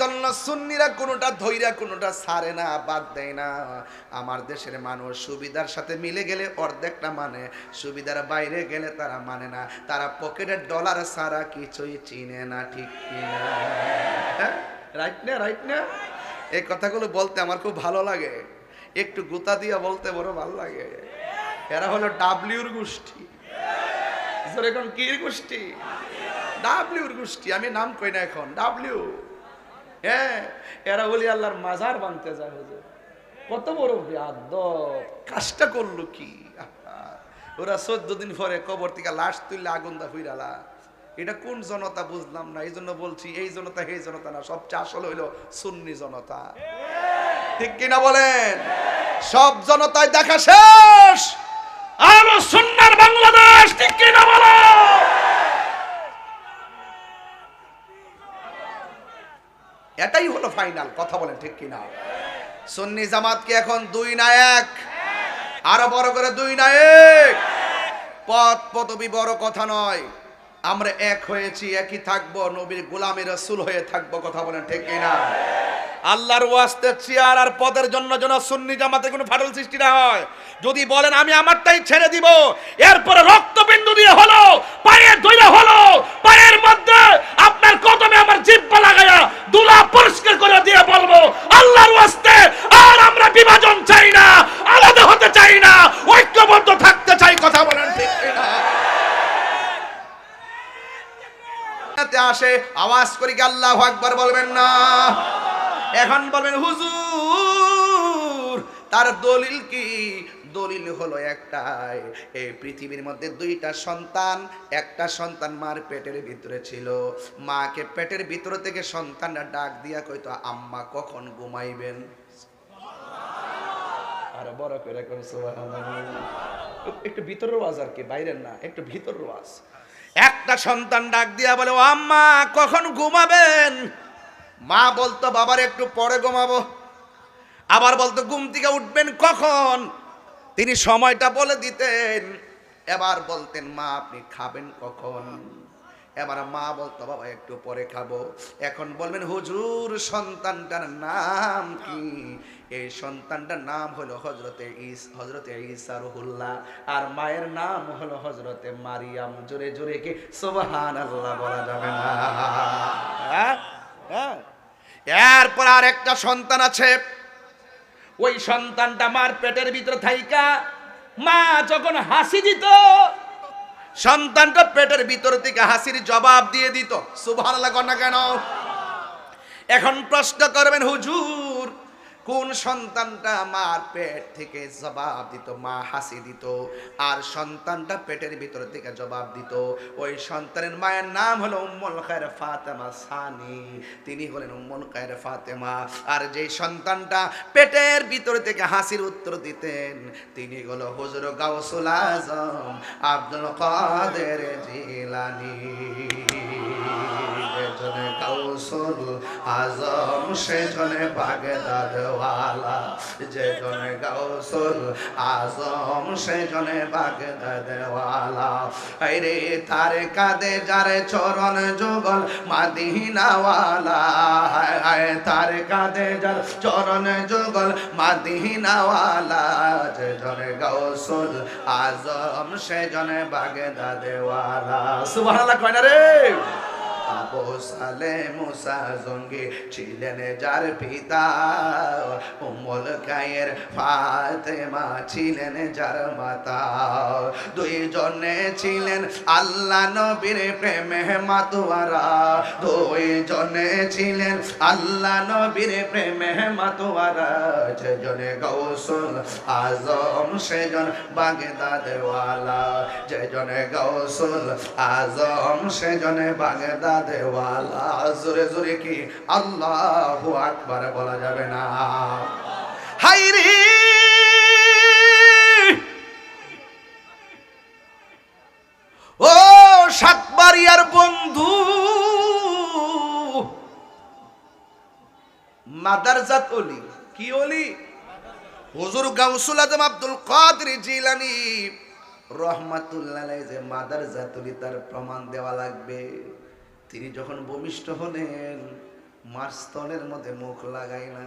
জন্য সুন্নিরা কোনোটা ধৈরা, কোনোটা ছাড়ে না, বাদ দেয় না। আমার দেশের মানুষ সুবিধার সাথে মিলে গেলে অর্ধেকটা মানে সুবিধার বাইরে গেলে তারা মানে না। তারা পকেটের ডলার ছাড়া কিছুই চিনে না, ঠিক কিনা? রাইট না রাইট না? এই কথাগুলো বলতে আমার খুব ভালো লাগে। একটু গুতা দিয়া বলতে বড় ভালো লাগে। এরা হলো ডাব্লিউর গোষ্ঠী। এখন কির গোষ্ঠী? ডাব্লিউর গোষ্ঠী, আমি নাম কই না এখন? ডাব্লিউ হ্যাঁ এরা বলি আল্লাহর মাজার বানতে যায় হুজুর। কত বড় ব্যাদ কাজটা করল কি? ওরা চোদ্দ দিন পরে কবর থেকে লাশ তুললে আগুন দা ফুইরালা এটা কোন জনতা বুঝলাম না, এই জন্য বলছি এই জনতা এই জনতা না, সবচেয়ে আসল হইল সুন্নি জনতা। ঠিক কিনা বলেন? সব জনতায় দেখা শেষ। আরও সুন্নার বাংলাদেশ ঠিক কিনা বলো এটাই হলো ফাইনাল কথা বলেন ঠিক কিনা? সুন্নি জামাত কি এখন দুই না এক আরও বড় করে দুই না এক পথ পদবি বড় কথা নয়, আমরা এক হয়েছি, একই থাকব, নবীর গোলামী রসুল হয়ে থাকব, কথা বলেন ঠিক কিনা? আল্লাহর ওয়াস্তে চেয়ার আর পদের জন্য যেন সুন্নি জামাতে কোনো ফাটল সৃষ্টি না হয়। যদি বলেন, আমি আমারটাই ছেড়ে দিব, এরপরে রক্তবিন্দু দিয়ে হলো পায়ে ধরে হলো, পায়ের মধ্যে আপনার কদমে আমার জিব্বা লাগায়া দুলা পরিষ্কার করে দিয়ে বলব আল্লাহর ওয়াস্তে আর আমরা বিভাজন চাই না আলাদা হতে চাই না ঐক্যবদ্ধ থাকতে চাই কথা বলেন ঠিক কিনা তে আসে আওয়াজ করি আল্লাহ আকবার বলবেন না? এখন বলবেন, হুজুর, তার দলিল কি? দলিল হলো একটাই, এই পৃথিবীর মধ্যে দুইটা সন্তান, একটা সন্তান মার পেটের ভিতরে ছিল। মাকে পেটের ভিতর থেকে সন্তানটা ডাক দিয়া কইতো, আম্মা, কখন ঘুমাইবেন? আর বড় করে কোন একটু ভিতর রোয়াজ আর কি, বাইরের না, একটু ভিতর রোয়াজ একটা সন্তান ডাক দিয়া বলে, ও আম্মা, কখন ঘুমাবেন? মা বলতো, বাবার একটু পরে ঘুমাবো। আবার বলতো, ঘুম থেকে উঠবেন কখন? তিনি সময়টা বলে দিতেন। এবার বলতেন, মা, আপনি খাবেন কখন? এবার মা বলতো, বাবা, একটু পরে খাব। এখন বলবেন, হুজুর, সন্তানটার নাম কি? এই সন্তানটার নাম হলো হজরতে ইস হজরতে ঈসা রুহুল্লাহ। আর মায়ের নাম হলো হজরতে মারিয়াম। জোরে জোরে কি? সুবহান আল্লাহ বলা যাবে না। হ্যাঁ? হ্যাঁ। এরপর আর একটা সন্তান আছে। ওই সন্তানটা মার পেটের ভিতরে থাইকা মা যখন হাসি দিত সন্তানটা পেটের ভিতর থেকে হাসির জবাব দিয়ে দিত। সুবহানাল্লাহ লাগো না কেন? এখন প্রশ্ন করবেন, হুজুর কোন সন্তানটা মার পেট থেকে জবাব দিত, মা হাসি দিত, আর সন্তানটা পেটের ভিতর থেকে জবাব দিত। ওই সন্তানের মায়ের নাম হলো উম্মুল খায়ের ফাতেমা সানি। তিনি হলেন উম্মুল খায়ের ফাতেমা। আর যে সন্তানটা পেটের ভিতর থেকে হাসির উত্তর দিতেন, তিনি হলো হুজুর গাউসুল আজম আব্দুল কাদের জিলানি। গাউসুল আজম সেজনে বাগদাদওয়ালা। যেজনে গাউসুল আজম সেজনে বাগদাদওয়ালা। আরে তারে কাদে যারে চরণ যুগল মাদিনাওয়ালা। তারে কাদে যার চরণ যুগল মাদিনাওয়ালা। যেজনে গাউসুল আজম সেজনে বাগদাদওয়ালা। সুবহানাল্লাহ কয় না রে? আবু সালে মুসা জঙ্গি ছিলেন যার পিতা উম্মুল কায়ের ফাতেমা ছিলেন যার মাতা। দুইজনে ছিলেন আল্লাহ নবীর প্রেমে মাতোয়ারা। দুইজনে ছিলেন আল্লাহ নবীর প্রেমে মাতোয়ারা। যেজনে গৌসুল আজম, সেজন বাগদাদওয়ালা। যেজনে গৌসুল আজম, সেজনে বাগদাদওয়ালা জোরে জোরে কি আল্লাহ আকবার বলা যাবে না। হাইরি ও বন্ধু অলি, কি অলি? হুজুর গাউসুল আজম আব্দুল কাদের জিলানি, রহমাতুল্লাহ যে মাদার জাতুলি তার প্রমাণ দেওয়া লাগবে। তিনি যখন ভূমিষ্ঠ হলেন, মার স্তনের মধ্যে মুখ লাগাই না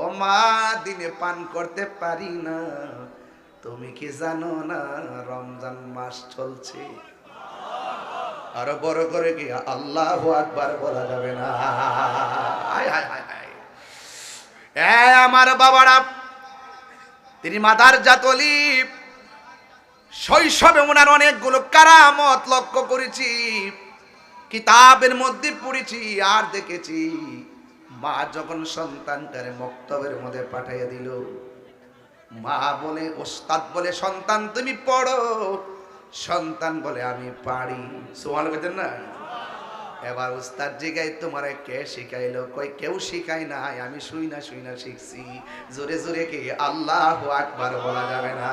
ও মা, দিনে পান করতে পারি না। তুমি কি জানো না, রমজান মাস চলছে। আরও বড় করে কি আল্লাহ আকবার বলা যাবে না। আমার বাবারা, তিনি মাদার জাতলি শৈশবে ওনার অনেকগুলো কারামত লক্ষ্য করেছি। কিতাবের মধ্যে পড়েছি, আর দেখেছি। মা যখন সন্তানটারে মক্তবের মধ্যে পাঠাইয়া দিল, মা বলে, ওস্তাদ বলে, সন্তান তুমি পড়ো। সন্তান বলে, আমি পারি। সোমাল বলতেন না? এবার উস্তাদ জিগাই তোমার কে শিখাইলো? কই কেউ শিখাই নাই, আমি শুই না শুই না, শিখছি। জোরে জোরে কি, আল্লাহ আকবার বলা যাবে না।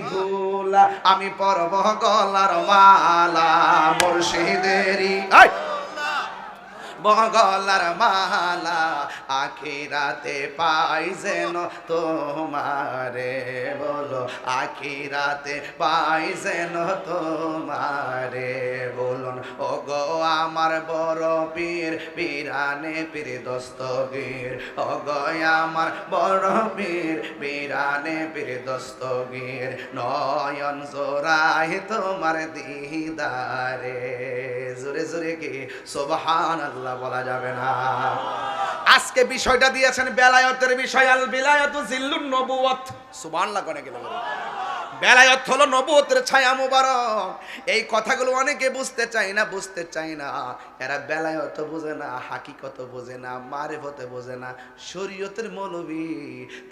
ধুলা আমি পরব গলার মালা মুর্শিদেরি! বগলার মালা আখিরাতে পাই যেন তোমারে বলো, আখিরাতে পাই যেন তোমারে বলুন ও গো আমার বড় পীর পীরানে পীর দস্তগীর। ও গো আমার বড় পীর পীরানে পীর দস্তগীর। নয়ন জোড়াই তোমার দিদারে। জোরে জোরে কি? সোবাহান আল্লাহ বলা যাবে না। আজকে বিষয়টা দিয়েছেন বেলায়তের বিষয়, আল বিলায়ত জিল্লুন নবুয়ত সুবহানাল্লাহ কোনে গেল বেলায়ত হলো নবুয়তের ছায়া মুবারক। এই কথাগুলো অনেকে বুঝতে চায় না, বুঝতে চায় না। এরা বেলায়ত বোঝে না, হাকিকত বোঝে না, মারেফতে বোঝে না। শরীয়তের মৌলবী,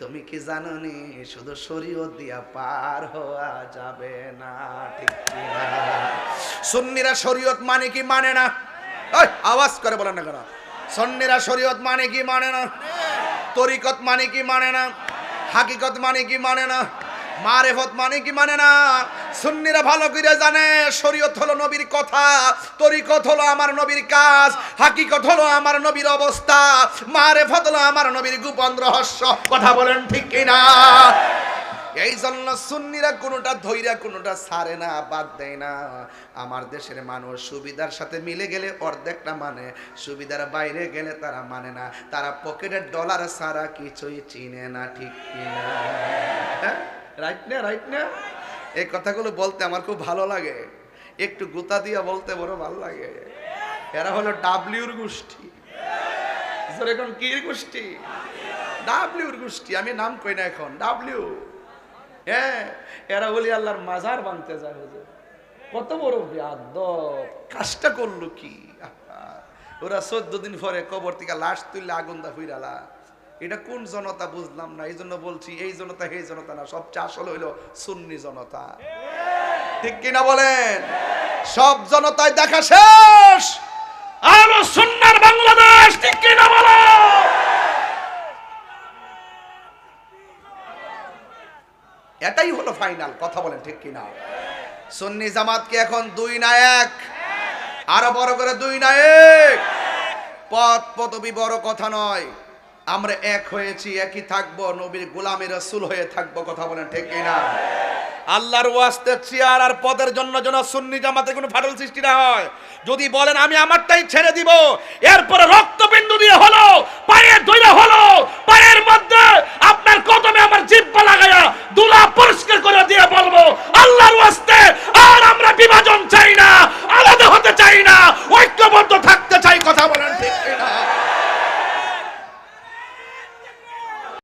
তুমি কি জানো নি শুধু শরীয়ত দিয়া পার হওয়া যাবে না, ঠিক সুন্নিরা শরীয়ত মানে কি মানে না? আওয়াজ করে বলেন না কেন? সন্নিরা শরীয়ত মানে কি মানে না? তরিকত মানে কি মানে না? হাকিকত মানে কি মানে না? মারেফত মানে কি মানে না? সুন্নিরা ভালো করে জানে, শরীয়ত হলো নবীর কথা, তরিকত হলো আমার নবীর কাজ, হাকিকত হলো আমার নবীর অবস্থা, মারেফত হলো আমার নবীর গোপন রহস্য। কথা বলেন ঠিক কিনা? এই জন্য সুন্নিরা কোনোটা ধৈরা, কোনোটা ছাড়ে না, বাদ দেয় না। আমার দেশের মানুষ সুবিধার সাথে মিলে গেলে অর্ধেকটা মানে সুবিধার বাইরে গেলে তারা মানে না। তারা পকেটের ডলার ছাড়া কিছুই চিনে না, ঠিক কিনা? রাইট না রাইট না? এই কথাগুলো বলতে আমার খুব ভালো লাগে। একটু গুতা দিয়া বলতে বড় ভালো লাগে। এরা হলো ডাব্লিউর গোষ্ঠী। এখন কি গোষ্ঠী? ডাব্লিউর গোষ্ঠী, আমি নাম কই না এখন? ডাব্লিউ হ্যাঁ এরা বলি আল্লাহর মাজার বানতে যায় হুজুর কত বড় ব্যাদ কাজটা করল কি? ওরা চোদ্দ দিন পরে কবর থেকে লাশ তুললে আগুন দা ফুইরালা এটা কোন জনতা বুঝলাম না এই জন্য বলছি এই জনতা এই জনতা না সবচেয়ে আসল হইল সুন্নি জনতা। ঠিক কিনা বলেন? সব জনতায় দেখা শেষ! আলো সুন্নার বাংলাদেশ ঠিক কিনা বলো এটাই হলো ফাইনাল কথা বলেন ঠিক কিনা। সুন্নি জামাতকে এখন দুই না এক। আরও বড় করে দুই না এক। পথ পদবি বড় কথা নয়। আমরা এক হয়েছি, একই থাকব, নবীর গোলামের রসুল হয়ে থাকব, কথা বলেন ঠিক কিনা। আল্লাহর ওয়াস্তে চেয়ার আর পদের জন্য যেন সুন্নি জামাতে কোনো ফাটল সৃষ্টি না হয়। যদি বলেন, আমি আমারটাই ছেড়ে দিব। এরপরে রক্তবিন্দু দিয়ে হলো